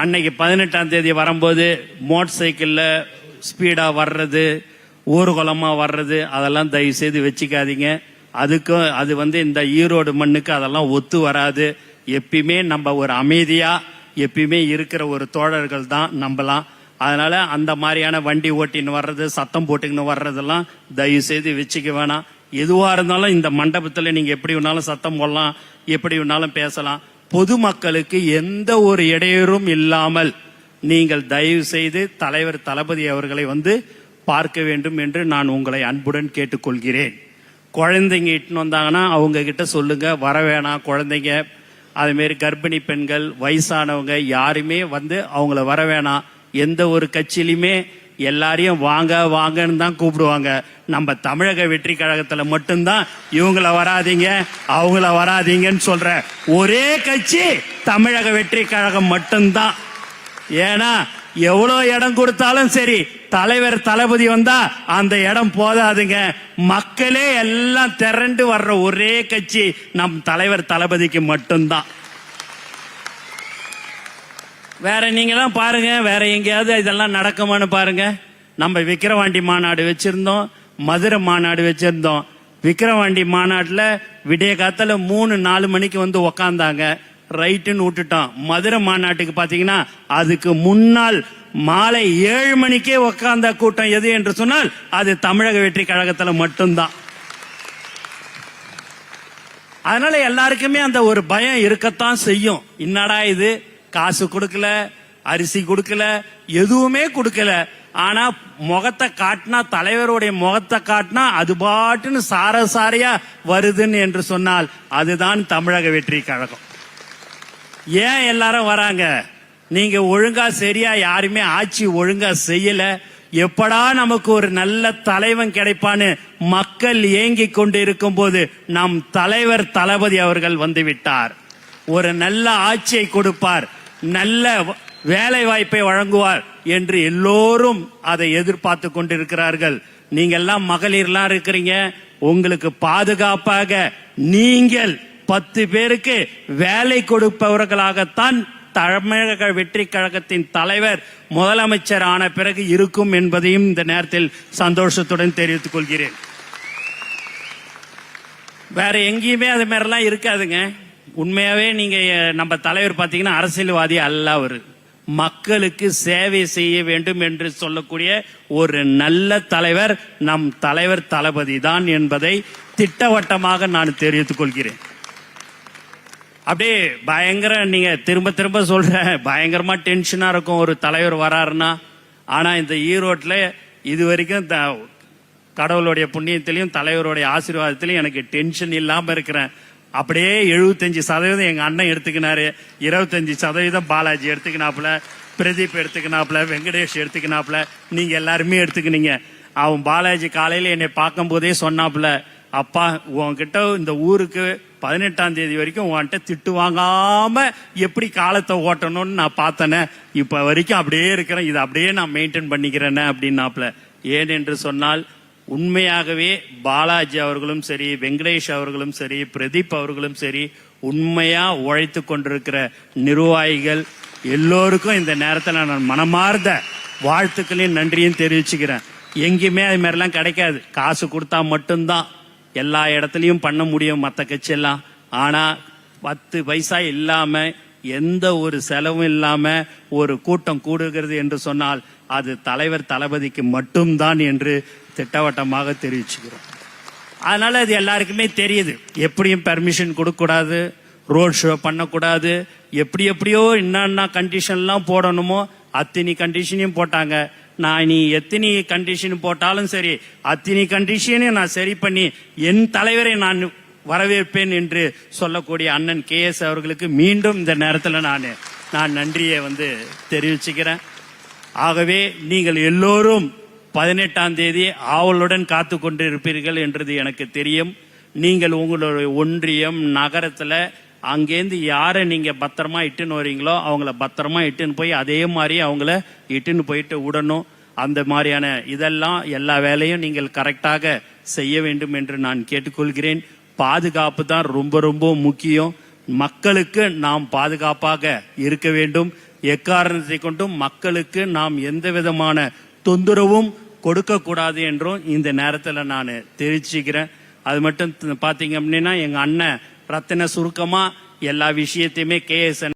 அன்னைக்கு பதினெட்டாம் தேதி வரும்போது மோட்டார் சைக்கிளில் ஸ்பீடாக வர்றது ஊர்வலமாக வர்றது அதெல்லாம் தயவு செய்து வச்சுக்காதீங்க. அதுக்கும் அது வந்து இந்த ஈரோடு மண்ணுக்கு அதெல்லாம் ஒத்து வராது. எப்பயுமே நம்ம ஒரு அமைதியாக எப்பயுமே இருக்கிற ஒரு தோழர்கள் தான் நம்பலாம் அதனால அந்த மாதிரியான வண்டி ஓட்டின்னு வர்றது சத்தம் போட்டுக்கின்னு வர்றதெல்லாம் தயவு செய்து வச்சுக்க வேணாம். எதுவாக இருந்தாலும் இந்த மண்டபத்தில் நீங்கள் எப்படி வேணாலும் சத்தம் போடலாம் எப்படி வேணாலும் பேசலாம். பொதுமக்களுக்கு எந்த ஒரு இடையூறும் இல்லாமல் நீங்கள் தயவு செய்து தலைவர் தளபதி அவர்களை வந்து பார்க்க வேண்டும் என்று நான் உங்களை அன்புடன் கேட்டுக்கொள்கிறேன். குழந்தைங்க இட்டுன்னு வந்தாங்கன்னா அவங்க கிட்ட சொல்லுங்க வர வேணாம் குழந்தைங்க. அதுமாரி கர்ப்பிணி பெண்கள் வயசானவங்க யாருமே வந்து அவங்கள வர வேணாம். எந்த ஒரு கட்சியிலுமே எல்லாரையும் வாங்க வாங்கன்னு தான் கூப்பிடுவாங்க. நம்ம தமிழக வெற்றி கழகத்துல மட்டும்தான் இவங்கள வராதீங்க அவங்கள வராதீங்கன்னு சொல்ற ஒரே கட்சி தமிழக வெற்றி கழகம் மட்டும்தான். ஏன்னா எவ்வளோ இடம் கொடுத்தாலும் சரி தலைவர் தளபதி வந்தா அந்த இடம் போதாதுங்க. மக்களே எல்லாம் திரண்டு வர்ற ஒரே கட்சி நம் தலைவர் தளபதிக்கு மட்டும்தான். வேற நீங்களாம் தான் பாருங்க வேற எங்கேயாவது இதெல்லாம் நடக்குமான்னு பாருங்க. நம்ம விக்கிரவாண்டி மாநாடு வச்சிருந்தோம் மதுரை மாநாடு வச்சிருந்தோம். விக்கிரவாண்டி மாநாட்டில் விடிய காத்தால மூணு நாலு மணிக்கு வந்து உக்காந்தாங்க. ரைட்டுன்னு விட்டுட்டோம். மதுரை மாநாட்டுக்கு பார்த்தீங்கன்னா அதுக்கு முன்னால் மாலை ஏழு மணிக்கே உக்காந்த கூட்டம் எது என்று சொன்னால் அது தமிழக வெற்றி கழகத்தில் மட்டும்தான். அதனால எல்லாருக்குமே அந்த ஒரு பயம் இருக்கத்தான் செய்யும். என்னடா இது? காசு கொடுக்கல அரிசி கொடுக்கல எதுவுமே கொடுக்கல. ஆனா முகத்தை காட்டினா தலைவருடைய முகத்தை காட்டினா அது பாட்டுன்னு சார சாரையா வருதுன்னு என்று சொன்னால் அதுதான் தமிழக வெற்றி கழகம். ஏன் எல்லாரும் வராங்க? நீங்க ஒழுங்கா சரியா யாருமே ஆட்சி ஒழுங்கா செய்யல. எப்படா நமக்கு ஒரு நல்ல தலைவன் கிடைப்பான்னு மக்கள் ஏங்கி கொண்டு இருக்கும் போது நம் தலைவர் தளபதி அவர்கள் வந்து விட்டார். ஒரு நல்ல ஆட்சியை கொடுப்பார். நல்ல வேலை வாய்ப்பை வழங்குவார் என்று எல்லோரும் அதை எதிர்பார்த்து கொண்டிருக்கிறார்கள். நீங்க எல்லாம் மகளிர்லாம் இருக்கிறீங்க. உங்களுக்கு பாதுகாப்பாக நீங்கள் பத்து பேருக்கு வேலை கொடுப்பவர்களாகத்தான் தமிழக வெற்றி கழகத்தின் தலைவர் முதலமைச்சர் ஆன பிறகு இருக்கும் என்பதையும் இந்த நேரத்தில் சந்தோஷத்துடன் தெரிவித்துக் கொள்கிறேன். வேற எங்கேயுமே அது மாதிரிலாம் இருக்காதுங்க. உண்மையாவே நீங்க நம்ம தலைவர் பாத்தீங்கன்னா அரசியல்வாதி அல்ல அவர். மக்களுக்கு சேவை செய்ய வேண்டும் என்று சொல்லக்கூடிய ஒரு நல்ல தலைவர் நம் தலைவர் தளபதி தான் என்பதை திட்டவட்டமாக நான் தெரிவித்துக் கொள்கிறேன். அப்படியே பயங்கர நீங்க திரும்ப திரும்ப சொல்ற பயங்கரமா டென்ஷனா இருக்கும் ஒரு தலைவர் வராருன்னா ஆனா இந்த ஈரோட்ல இது வரைக்கும் த- கடவுளுடைய புண்ணியத்திலையும் தலைவருடைய ஆசீர்வாதத்திலையும் எனக்கு டென்ஷன் இல்லாம இருக்கிறேன். அப்படியே எழுபத்தஞ்சு சதவீதம் எங்க அண்ணன் எடுத்துக்கினாரு. இருபத்தஞ்சு சதவீதம் பாலாஜி எடுத்துக்கினாப்புல பிரதீப் எடுத்துக்கினாப்புல வெங்கடேஷ் எடுத்துக்கினாப்புல நீங்க எல்லாருமே எடுத்துக்கினீங்க. அவன் பாலாஜி காலையில என்னை பார்க்கும் போதே சொன்னாப்புல அப்பா உன்கிட்ட இந்த ஊருக்கு பதினெட்டாம் தேதி வரைக்கும் உன்கிட்ட திட்டு வாங்காம எப்படி காலத்தை ஓட்டணும்னு நான் பார்த்தேனே. இப்ப வரைக்கும் அப்படியே இருக்கிறேன். இதை அப்படியே நான் மெயின்டைன் பண்ணிக்கிறேனே அப்படின்னாப்புல. ஏன் என்று சொன்னால் உண்மையாகவே பாலாஜி அவர்களும் சரி வெங்கடேஷ் அவர்களும் சரி பிரதீப் அவர்களும் சரி உண்மையா உழைத்து கொண்டிருக்கிற நிர்வாகிகள் எல்லோருக்கும் இந்த நேரத்தில் நான் மனமார்ந்த வாழ்த்துக்களையும் நன்றியும் தெரிவிச்சுக்கிறேன். எங்கேயுமே அது மாதிரிலாம் கிடைக்காது. காசு கொடுத்தா மட்டும்தான் எல்லா இடத்துலையும் பண்ண முடியும் மற்ற கட்சியெல்லாம். ஆனால் பத்து பைசா இல்லாமல் எந்த ஒரு செலவும் இல்லாம ஒரு கூட்டம் கூடுகிறது என்று சொன்னால் அது தலைவர் தளபதிக்கு மட்டும்தான் என்று திட்டவட்டமாக தெரிவிச்சுக்கிறோம். அதனால அது எல்லாருக்குமே தெரியுது. எப்படியும் பெர்மிஷன் கொடுக்கக்கூடாது ரோட் ஷோ பண்ணக்கூடாது எப்படி எப்படியோ என்னென்ன கண்டிஷன்லாம் போடணுமோ அத்தினி கண்டிஷனையும் போட்டாங்க. நான் நீ எத்தனி கண்டிஷன் போட்டாலும் சரி அத்தினி கண்டிஷனையும் நான் சரி பண்ணி என் தலைவரை நான் வரவேற்பேன் என்று சொல்லக்கூடிய அண்ணன் கே எஸ் அவர்களுக்கு மீண்டும் இந்த நேரத்தில் நான் நான் நன்றியை வந்து தெரிவிச்சுக்கிறேன். ஆகவே நீங்கள் எல்லோரும் பதினெட்டாம் தேதி ஆவலுடன் காத்து கொண்டிருப்பீர்கள் என்றது எனக்கு தெரியும். நீங்கள் உங்களுடைய ஒன்றியம் நகரத்தில் அங்கேருந்து யாரை நீங்கள் பத்திரமா இட்டுன்னு வரீங்களோ அவங்கள பத்திரமா இட்டுன்னு போய் அதே மாதிரி அவங்கள இட்டுன்னு போயிட்டு விடணும் அந்த மாதிரியான இதெல்லாம் எல்லா வேலையும் நீங்கள் கரெக்டாக செய்ய வேண்டும் என்று நான் கேட்டுக்கொள்கிறேன். பாதுகாப்பு தான் ரொம்ப ரொம்ப முக்கியம். மக்களுக்கு நாம் பாதுகாப்பாக இருக்க வேண்டும். எக்காரணத்தை கொண்டும் மக்களுக்கு நாம் எந்த விதமான தொந்தரவும் கொடுக்க கூடாது என்றும் இந்த நேரத்தில் நான் தெரிவிச்சுக்கிறேன். அது மட்டும் பார்த்தீங்க அப்படின்னா எங்கள் அண்ணன் ரத்தின சுருக்கமாக எல்லா விஷயத்தையுமே கேஎஸ்என்